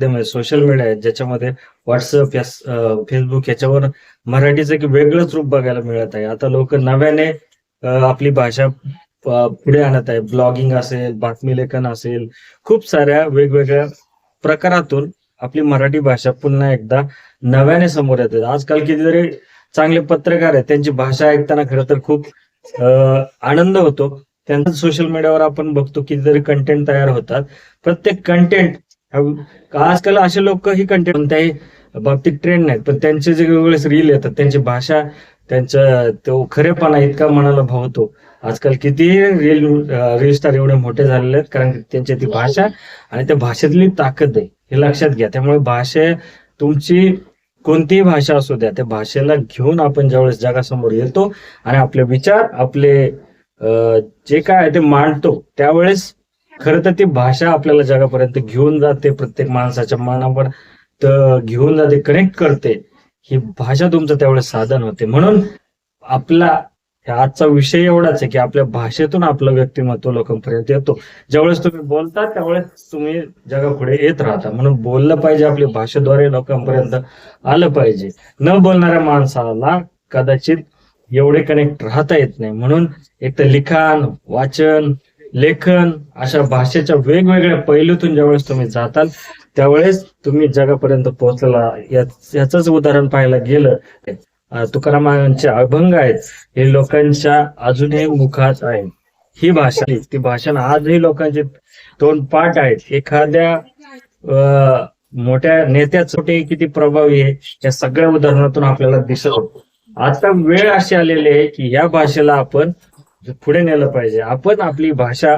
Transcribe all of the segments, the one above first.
माध्यम social media आहे ज्याच्यामध्ये व्हॉट्सअप या फेसबुक याच्यावर मराठीचं एक वेगळंच रूप बघायला मिळत आहे. आता लोक नव्याने आपली भाषा पुढे आणत आहे. ब्लॉगिंग असेल बातमी लेखन असेल खूप साऱ्या वेगवेगळ्या प्रकारातून आपली मराठी भाषा पुन्हा एकदा नव्याने समोर येते. आजकाल कितीतरी चांगले पत्रकार आहेत त्यांची भाषा ऐकताना खरं तर खूप आनंद होतो. त्यांचं सोशल मीडियावर आपण बघतो कितीतरी कंटेंट तयार होतात. प्रत्येक कंटेंट आजकाल असे लोक ही कंटेंट कोणत्याही बाबतीत ट्रेंड नाहीत पण त्यांचे जे वेगवेगळे रील येतात त्यांची भाषा त्यांचा तो खरेपणा इतका मनाला भावतो. आजकाल किती रील रील स्टार एवढे मोठे झालेले आहेत कारण त्यांची ती भाषा आणि त्या भाषेतली ताकद आहे हे लक्षात घ्या. त्यामुळे भाषा तुमची कोणतीही भाषा असू द्या त्या भाषेला घेऊन आपण ज्यावेळेस जगासमोर येतो आणि आपले विचार आपले जे काय आहे ते मांडतो त्यावेळेस खरं तर ती भाषा आपल्याला जगापर्यंत घेऊन जाते प्रत्येक माणसाच्या मनावर तर घेऊन जाते कनेक्ट करते. ही भाषा तुमचं त्यावेळेस साधन होते. म्हणून आपला आजचा विषय एवढाच आहे की आपल्या भाषेतून आपलं व्यक्तिमत्व लोकांपर्यंत येतो. ज्यावेळेस तुम्ही बोलता त्यावेळेस तुम्ही जगापुढे येत राहता. म्हणून बोललं पाहिजे आपल्या भाषेद्वारे लोकांपर्यंत आलं पाहिजे. न बोलणाऱ्या माणसाला कदाचित एवढे कनेक्ट राहता येत नाही. म्हणून एक तर लिखाण वाचन लेखन अशा भाषेच्या वेगवेगळ्या पैलूतून ज्यावेळेस तुम्ही जाताल त्यावेळेस तुम्ही जगापर्यंत पोहोचलेला याच उदाहरण पाहायला गेलं. तुकारामांचे अभंग आहेत हे लोकांच्या अजूनही मुखात आहे. ही भाषा ती भाषा आजही लोकांचे दोन पाठ आहेत. एखाद्या मोठ्या नेत्या छोटे किती प्रभावी आहे या सगळ्या उदाहरणातून आपल्याला दिसत होतो. आता वेळ अशी आलेली आहे की या भाषेला आपण पुढे नेलं पाहिजे. आपण आपली भाषा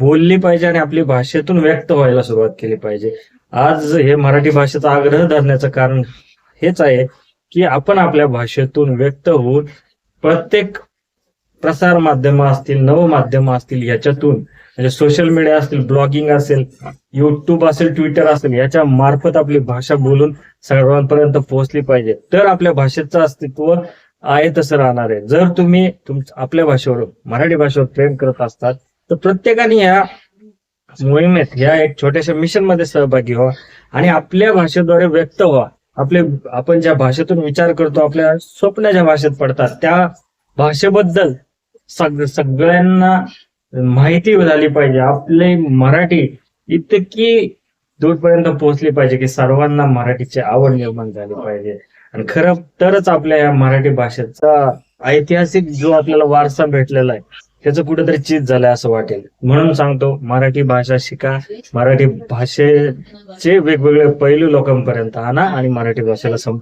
बोलली पाहिजे आणि आपली भाषेतून व्यक्त व्हायला सुरुवात केली पाहिजे. आज हे मराठी भाषेचा आग्रह धरण्याचं कारण हेच आहे की आपण आपल्या भाषेतून व्यक्त होऊन प्रत्येक प्रसार माध्यम असतील नव माध्यम असतील याच्यातून म्हणजे सोशल मीडिया असतील ब्लॉगिंग असेल युट्यूब असेल ट्विटर असेल याच्या मार्फत आपली भाषा बोलून सर्वांपर्यंत पोहोचली पाहिजे. तर आपल्या भाषेचं अस्तित्व आहे तसं राहणार आहे. जर तुम्ही तुम आपल्या भाषेवर मराठी भाषेवर प्रेम करत असतात तर प्रत्येकाने या मोहिमेत या एक छोट्याशा मिशनमध्ये सहभागी व्हा आणि आपल्या भाषेद्वारे व्यक्त व्हा. आपले आपण ज्या भाषेतून विचार करतो आपल्या स्वप्न ज्या भाषेत पडतात त्या भाषेबद्दल सग सगळ्यांना माहिती झाली पाहिजे. आपले मराठी इतकी दूरपर्यंत पोहोचली पाहिजे की सर्वांना मराठीची आवड निर्माण झाली पाहिजे. आणि खरं तरच आपल्या या मराठी भाषेचा ऐतिहासिक जो आपल्याला वारसा भेटलेला आहे त्याचं कुठेतरी चीज झालंय असं वाटेल. म्हणून सांगतो मराठी भाषा शिका. मराठी भाषेचे वेगवेगळे पैलू लोकांपर्यंत आणा आणि मराठी भाषेला सम